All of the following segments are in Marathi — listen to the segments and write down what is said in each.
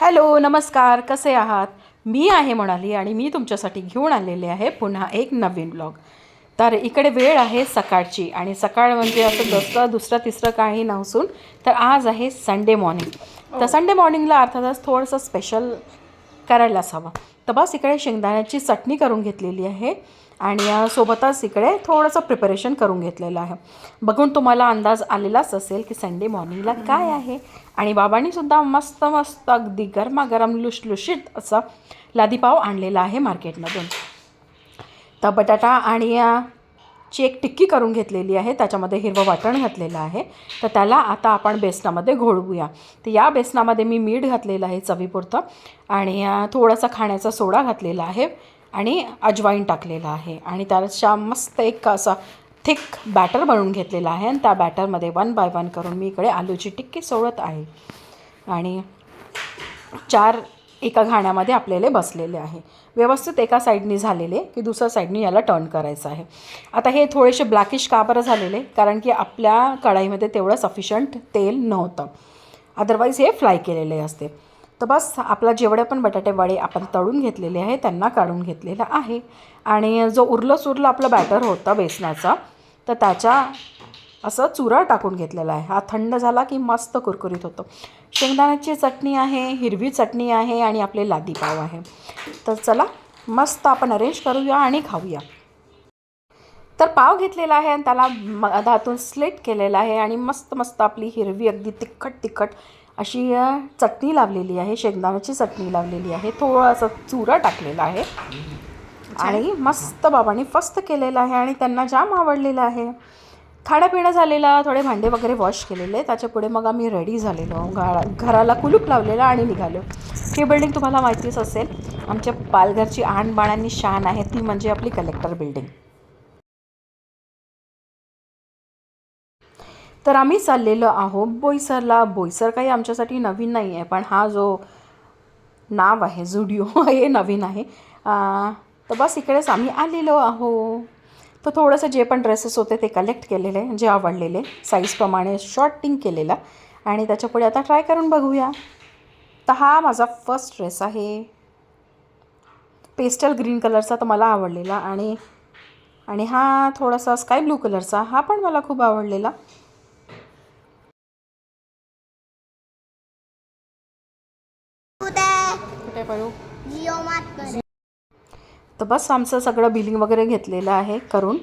हॅलो नमस्कार. कसे आहात? मी आहे म्हणाली आणि मी तुमच्यासाठी घेऊन आलेले आहे पुन्हा एक नवीन ब्लॉग तर इकडे वेळ आहे सकाळची आणि सकाळ म्हणजे असं जसं दुसरं तिसरं काही नसून तर आज आहे संडे मॉर्निंग तर संडे मॉर्निंगला अर्थातच थोडंसं स्पेशल करायलाच हवं तर बस इकडे शेंगदाण्याची चटणी करून घेतलेली आहे. आणि सोबतच इकडे थोडंसं प्रिपरेशन करून घेतलेलं आहे. बघून तुम्हाला अंदाज आलेलाच असेल की संडे मॉर्निंगला काय आहे. आणि बाबांनी सुद्धा मस्त मस्त अगदी गरमागरम लुशलुशीत असं लादीपाव आणलेला आहे मार्केटमधून. तर बटाटा आणि ची एक टिक्की करून घेतलेली आहे. त्याच्यामध्ये हिरवं वाटण घातलेलं आहे. तर त्याला आता आपण बेसनामध्ये घोळवूया. तर या बेसनामध्ये मी मीठ घातलेलं आहे चवीपुरतं. आणि थोडासा खाण्याचा सोडा घातलेला आहे. आणि अजवाईन टाकलेला आहे. आणि त्याच्या मस्त एक असा थिक बॅटर बनवून घेतलेला आहे. आणि त्या बॅटरमध्ये वन बाय वन करून मी इकडे आलूची टिक्की सोडत आहे. आणि चार एका घाण्यामध्ये आपल्याला बसलेले आहे. व्यवस्थित एका साईडनी झालेले की दुसऱ्या साईडनी याला टर्न करायचं आहे. आता हे थोडेसे ब्लॅकिश का बरं झालेले? कारण की आपल्या कढाईमध्ये तेवढं सफिशंट तेल नव्हतं. अदरवाईज हे फ्राय केलेले असते. तर बस आपला जेवढे पण बटाटे वडे आपण तळून घेतलेले आहे त्यांना काढून घेतलेला आहे. आणि जो उरलं सुरलं आपलं बॅटर होतं बेसनाचा तर त्याच्या असं चुरा टाकून घेतलेला आहे. हा थंड झाला की मस्त कुरकुरीत होतो. शेंगदाण्याची चटणी आहे हिरवी चटणी आहे आणि आपले लादी पाव आहे. तर चला मस्त आपण अरेंज करूया आणि खाऊया. तर पाव घेतलेला आहे आणि त्याला मधातून स्लेट केलेला आहे आणि मस्त मस्त आपली हिरवी अगदी तिखट तिखट अशी चटणी लावलेली आहे शेंगदाण्याची चटणी लावलेली आहे. थोडासा चुरा टाकलेला आहे. आणि मस्त बाबांनी फस्त केलेलं आहे आणि त्यांना जाम आवडलेलं आहे. खाणंपिणं झालेलं थोडे भांडे वगैरे वॉश केलेले. त्याच्या पुढे मग आम्ही रेडी झालेलो. गा घराला कुलूप लावलेलं आणि निघालो. ही बिल्डिंग तुम्हाला माहितीच असेल. आमच्या पालघरची आणबाणांनी शान आहे. ती म्हणजे आपली कलेक्टर बिल्डिंग तर आम्ही चाललेलो आहो बोईसरला. बोईसर काही आमच्यासाठी नवीन नाही आहे पण हा जो नाव आहे जुडिओ हे नवीन आहे. तर बस इकडेच आम्ही आलेलो आहो तर थोडंसं जे पण ड्रेसेस होते ते कलेक्ट केलेले जे आवडलेले साईजप्रमाणे शॉर्टिंग केलेला. आणि त्याच्यापुढे आता ट्राय करून बघूया. तर हा माझा फर्स्ट ड्रेस आहे. पेस्टल ग्रीन कलरचा तर मला आवडलेला आणि आणि हा थोडासा स्काय ब्लू कलरचा हा पण मला खूप आवडलेला. कुठे? पळू तर बस आमचं सगळं बिलिंग वगैरे घेतलेलं आहे करून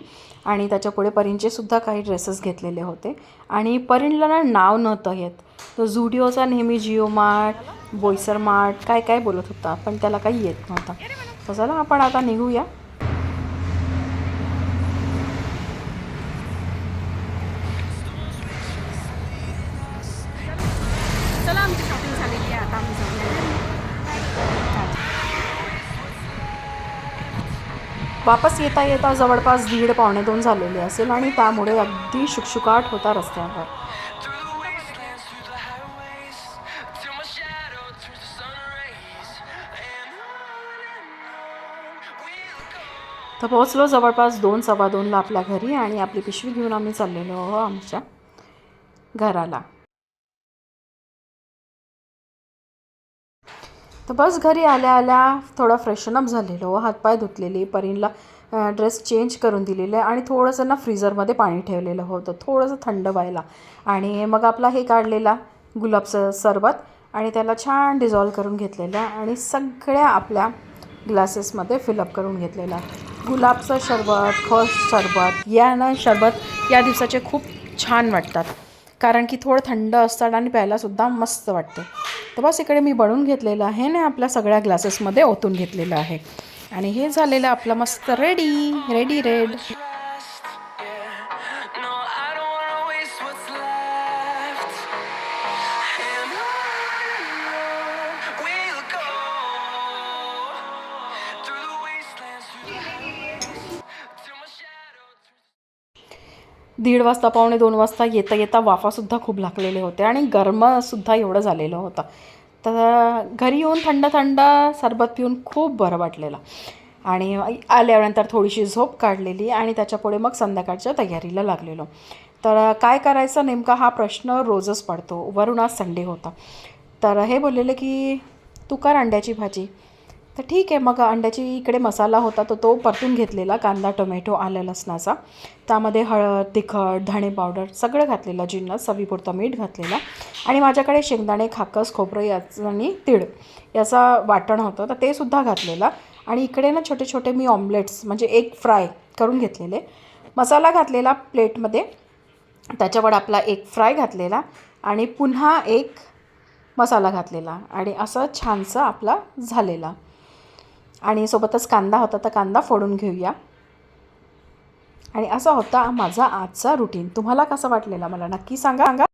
आणि त्याच्या पुढे परींचे सुद्धा काही ड्रेसेस घेतलेले होते. आणि परींला ना नाव नव्हतं येत. तो झुडिओचा नेहमी जिओ मार्ट बोईसर मार्ट काय काय बोलत होता पण त्याला काही येत नव्हता. तर चला आपण आता निघूया. वापस येता येता जवळपास दीड पावणे दोन झालेले असेल आणि त्यामुळे अगदी शुकशुकाट होता रस्त्यावर. तर पोहोचलो जवळपास दोन सव्वा दोनला आपल्या घरी आणि आपली पिशवी घेऊन आम्ही चाललेलो आहो आमच्या घराला. तर बस घरी आल्या आल्या थोडं फ्रेशनअप झालेलो हो, हातपाय धुतलेले परीनला ड्रेस चेंज करून दिलेले आणि थोडंसं ना फ्रीजरमध्ये पाणी ठेवलेलं होतं थोडंसं थंड व्हायला. आणि मग आपला हे काढलेला गुलाबचं सरबत आणि त्याला छान डिझॉल्व करून घेतलेलं आणि सगळ्या आपल्या ग्लासेसमध्ये फिलअप करून घेतलेला गुलाबचं सरबत खस सरबत या ना सरबत या दिवसाचे खूप छान वाटतात. कारण की थोडं थंड असतात आणि प्यायलासुद्धा मस्त वाटते. तर बस इकडे मी बनवून घेतलेलं आहे आणि आपल्या सगळ्या ग्लासेसमध्ये ओतून घेतलेलं आहे. आणि हे झालेलं आपलं मस्त रेडी रेडी रेड दीड वाजता पावणे दोन वाजता येता येता वाफासुद्धा खूप लागलेले होते आणि गरमसुद्धा एवढं झालेलं होतं. तर घरी येऊन थंड थंड सरबत पिऊन खूप बरं वाटलेलं. आणि आल्यानंतर थोडीशी झोप काढलेली आणि त्याच्यापुढे मग संध्याकाळच्या तयारीला लागलेलो. तर काय करायचं नेमका हा प्रश्न रोजच पडतो. वरून आज संडे होता. तर हे बोललेले की तू कर अंड्याची भाजी. तर ठीक आहे मग अंड्याची इकडे मसाला होता तर तो परतून घेतलेला कांदा टोमॅटो आलं लसणाचा. त्यामध्ये हळद तिखट धणे पावडर सगळं घातलेलं जिन्नस सवीपुरतं मीठ घातलेलं. आणि माझ्याकडे शेंगदाणे खाकस खोबरं याचं आणि तीळ याचा वाटण होतं तर ते सुद्धा घातलेलं. आणि इकडे ना छोटे छोटे मी ऑमलेट्स म्हणजे एक फ्राय करून घेतलेले. मसाला घातलेला प्लेटमध्ये त्याच्यावर आपला एक फ्राय घातलेला आणि पुन्हा एक मसाला घातलेला. आणि असं छानसं आपला झालेला. आणि सोबतच कांदा होता तर कांदा फोडून घेऊया. आणि असा होता माझा आजचा रुटीन तुम्हाला कसं वाटलेला मला नक्की सांगा सांगा.